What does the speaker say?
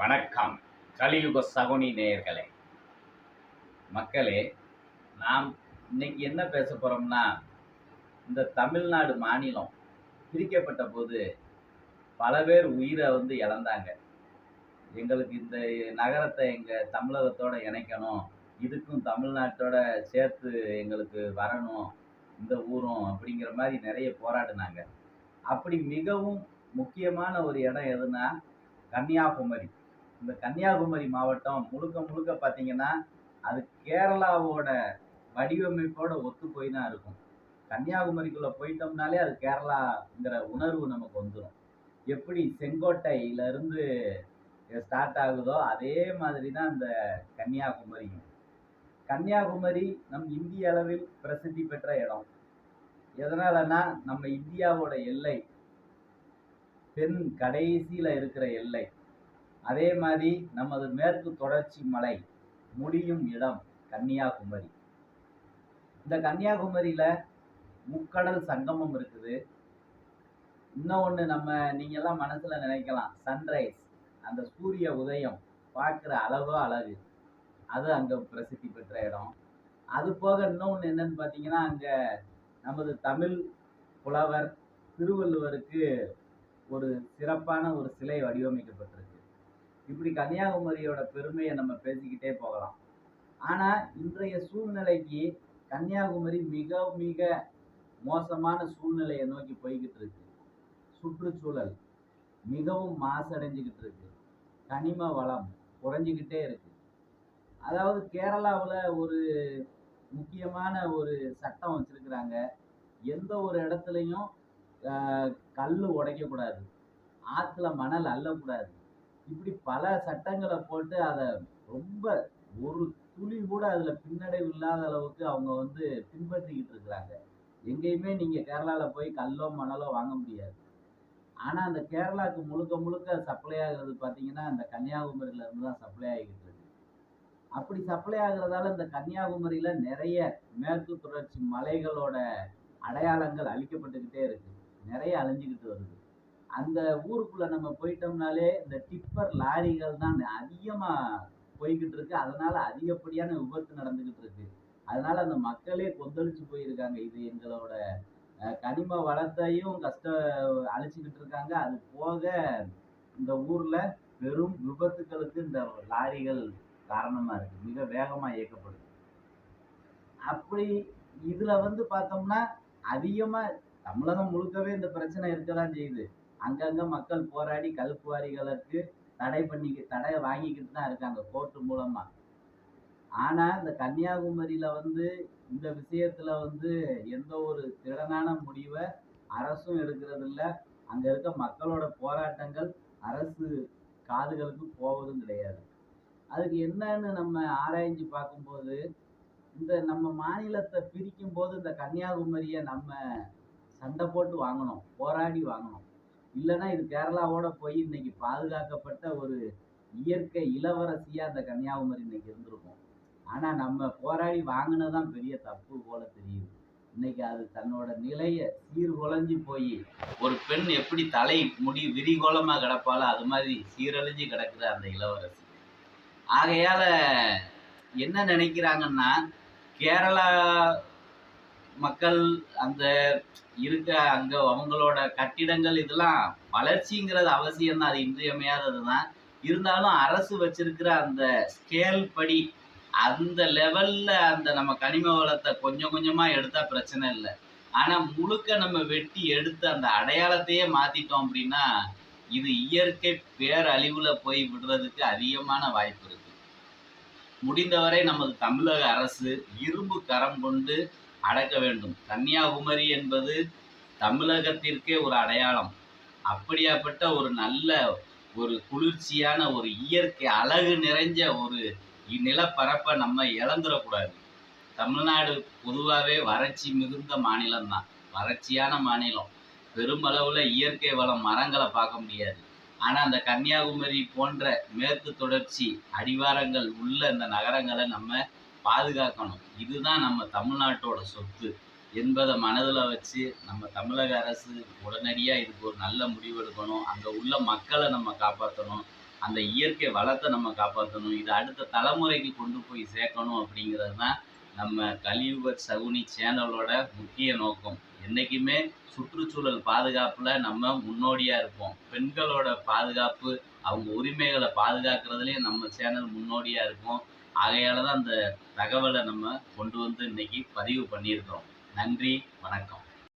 வணக்கம். கலியுக சகுனி நேயர்களே மக்களே நாம் இன்னைக்கு என்ன பேச போகிறோம்னா இந்த தமிழ்நாடு மாநிலம் பிரிக்கப்பட்ட போது பல பேர் உயிரை வந்து இழந்தாங்க. எங்களுக்கு இந்த நகரத்தை எங்கள் தமிழகத்தோடு இணைக்கணும் இதுக்கும் தமிழ்நாட்டோட சேர்த்து எங்களுக்கு வரணும் இந்த ஊரும் அப்படிங்கிற மாதிரி நிறைய போராடினாங்க. அப்படி மிகவும் முக்கியமான ஒரு இடம் எதுனா கன்னியாகுமரி. இந்த கன்னியாகுமரி மாவட்டம் முழுக்க முழுக்க பார்த்தீங்கன்னா அது கேரளாவோட வடிவமைப்போட ஒத்து போய் தான் இருக்கும். கன்னியாகுமரிக்குள்ளே போயிட்டோம்னாலே அது கேரளாங்கிற உணர்வு நமக்கு வந்துடும் எப்படி செங்கோட்டையிலிருந்து ஸ்டார்ட் ஆகுதோ அதே மாதிரி தான் இந்த கன்னியாகுமரியும். கன்னியாகுமரி நம் இந்திய அளவில் பிரசித்தி பெற்ற இடம். எதனாலனா நம்ம இந்தியாவோட எல்லை தென் கடைசியில் இருக்கிற எல்லை. அதே மாதிரி நமது மேற்கு தொடர்ச்சி மலை முடியும் இடம் கன்னியாகுமரி. இந்த கன்னியாகுமரியில் முக்கடல் சங்கமம் இருக்குது. இன்னும் ஒன்று நம்ம நீங்கள்லாம் மனசில் நினைக்கலாம் சன்ரைஸ் அந்த சூரிய உதயம் பார்க்குற அழகோ அழகு. அது அங்கே பிரசித்தி பெற்ற இடம். அது போக இன்னொன்று என்னன்னு பார்த்தீங்கன்னா அங்கே நமது தமிழ் புலவர் திருவள்ளுவருக்கு ஒரு சிறப்பான ஒரு சிலை வடிவமைக்கப்பட்டிருக்கு. இப்படி கன்னியாகுமரியோட பெருமையை நம்ம பேசிக்கிட்டே போகலாம். ஆனால் இன்றைய சூழ்நிலைக்கு கன்னியாகுமரி மிக மிக மோசமான சூழ்நிலையை நோக்கி போய்கிட்டு இருக்கு. சுற்றுச்சூழல் மிகவும் மாசடைஞ்சுக்கிட்டு இருக்கு. கனிம வளம் குறைஞ்சிக்கிட்டே இருக்கு. அதாவது கேரளாவில் ஒரு முக்கியமான ஒரு சட்டம் வச்சிருக்கிறாங்க. எந்த ஒரு இடத்துலையும் கல் உடைக்கக்கூடாது. ஆற்றுல மணல் அள்ளக்கூடாது. இப்படி பல சட்டங்களை போட்டு அதை ரொம்ப ஒரு துளி கூட அதில் பின்னடைவு இல்லாத அளவுக்கு அவங்க வந்து பின்பற்றிக்கிட்டு இருக்கிறாங்க. எங்கேயுமே நீங்கள் கேரளாவில் போய் கல்லோ மணலோ வாங்க முடியாது. ஆனால் அந்த கேரளாவுக்கு முழுக்க முழுக்க சப்ளை ஆகுறது பார்த்தீங்கன்னா அந்த கன்னியாகுமரியில இருந்து தான் சப்ளை ஆகிக்கிட்டு இருக்கு. அப்படி சப்ளை ஆகுறதால இந்த கன்னியாகுமரியில நிறைய மேற்கு தொடர்ச்சி மலைகளோட அடையாளங்கள் அழிக்கப்பட்டுக்கிட்டே இருக்கு. நிறைய அழிஞ்சுக்கிட்டு வருது. அந்த ஊருக்குள்ள நம்ம போயிட்டோம்னாலே இந்த டிப்பர் லாரிகள் தான் அதிகமா போய்கிட்டு இருக்கு. அதனால அதிகப்படியான விபத்து நடந்துகிட்டு இருக்கு. அதனால அந்த மக்களே கொந்தளிச்சு போயிருக்காங்க. இது எங்களோட கனிம வளத்தையும் கஷ்ட அழிச்சுக்கிட்டு இருக்காங்க. அது போக இந்த ஊர்ல பெரும் விபத்துகளுக்கு இந்த லாரிகள் காரணமா இருக்கு. மிக வேகமா இயக்கப்படுது. அப்படி இதுல வந்து பார்த்தோம்னா அதிகமா தமிழகம் முழுக்கவே இந்த பிரச்சனை இருக்கதான் செய்யுது. அங்கங்க மக்கள் போராடி கல்குவாரிகளுக்கு தடை பண்ணி தடை வாங்கிக்கிட்டு தான் இருக்காங்க கோர்ட்டு மூலமா. ஆனா இந்த கன்னியாகுமரியில வந்து இந்த விஷயத்துல வந்து எந்த ஒரு திறனான முடிவை அரசும் எடுக்கிறது இல்லை. அங்க இருக்க மக்களோட போராட்டங்கள் அரசு காதுகளுக்கு போவதும் கிடையாது. அதுக்கு என்னன்னு நம்ம ஆராய்ஞ்சு பார்க்கும்போது இந்த நம்ம மாநிலத்தை பிரிக்கும் போது இந்த கன்னியாகுமரியை நம்ம சண்டை போட்டு வாங்கணும் போராடி வாங்கணும். இல்லைன்னா இது கேரளாவோட போய் இன்னைக்கு பாதுகாக்கப்பட்ட ஒரு இயற்கை இளவரசியா அந்த கன்னியாகுமரி இன்னைக்கு இருந்திருக்கும். ஆனா நம்ம போராடி வாங்கினதான் பெரிய தப்பு போல தெரியுது. இன்னைக்கு அது தன்னோட நிலைய சீர்குலைஞ்சு போய் ஒரு பெண் எப்படி தலை முடி விரிகோலமா கிடப்பாளோ அது மாதிரி சீரழிஞ்சு கிடக்குற அந்த இளவரசி. ஆகையால என்ன நினைக்கிறாங்கன்னா கேரளா மக்கள் அந்த இருக்க அங்க அவங்களோட கட்டிடங்கள் இதெல்லாம் வளர்ச்சிங்கிறது அவசியம் தான் அது இன்றியமையாதது தான் இருந்தாலும் அரசு வச்சிருக்கிற அந்த ஸ்கேல் படி அந்த லெவல்ல அந்த நம்ம கனிம வளத்தை கொஞ்சம் கொஞ்சமா எடுத்தா பிரச்சனை இல்லை. ஆனா முழுக்க நம்ம வெட்டி எடுத்து அந்த அடையாளத்தையே மாத்திட்டோம் அப்படின்னா இது இயற்கை பேரழிவுல போய் விடுறதுக்கு அதிகமான வாய்ப்பு இருக்கு. முடிந்தவரை நமது தமிழக அரசு இரும்பு கரம் கொண்டு அடக்க வேண்டும். கன்னியாகுமரி என்பது தமிழகத்திற்கே ஒரு அடையாளம். அப்படியாப்பட்ட ஒரு நல்ல ஒரு குளிர்ச்சியான ஒரு இயற்கை அழகு நிறைஞ்ச ஒரு நிலப்பரப்பை நம்ம இழந்துடக்கூடாது. தமிழ்நாடு பொதுவாகவே வறட்சி மிகுந்த மாநிலம் தான் வறட்சியான மாநிலம். பெருமளவில் இயற்கை வளம் மரங்களை பார்க்க முடியாது. ஆனால் அந்த கன்னியாகுமரி போன்ற மேற்கு தொடர்ச்சி அடிவாரங்கள் உள்ள இந்த நகரங்களை நம்ம பாதுகாக்கணும். இதுதான் நம்ம தமிழ்நாட்டோட சொத்து. என்பதை மனதில் வச்சு நம்ம தமிழக அரசு உடனடியாக இதுக்கு ஒரு நல்ல முடிவு எடுக்கணும். அங்கே உள்ள மக்களை நம்ம காப்பாற்றணும் அந்த இயற்கை வளத்தை நம்ம காப்பாற்றணும் இதை அடுத்த தலைமுறைக்கு கொண்டு போய் சேர்க்கணும் அப்படிங்கிறது தான் நம்ம கலியுக சகுனி சேனலோட முக்கிய நோக்கம். என்றைக்குமே சுற்றுச்சூழல் பாதுகாப்பில் நம்ம முன்னோடியாக இருப்போம். பெண்களோட பாதுகாப்பு அவங்க உரிமைகளை பாதுகாக்கிறதுலேயும் நம்ம சேனல் முன்னோடியாக இருக்கும் ஆகையால் தான் அந்த தகவலை நம்ம கொண்டு வந்து இன்னைக்கு பதிவு பண்ணியிருக்கிறோம். நன்றி வணக்கம்.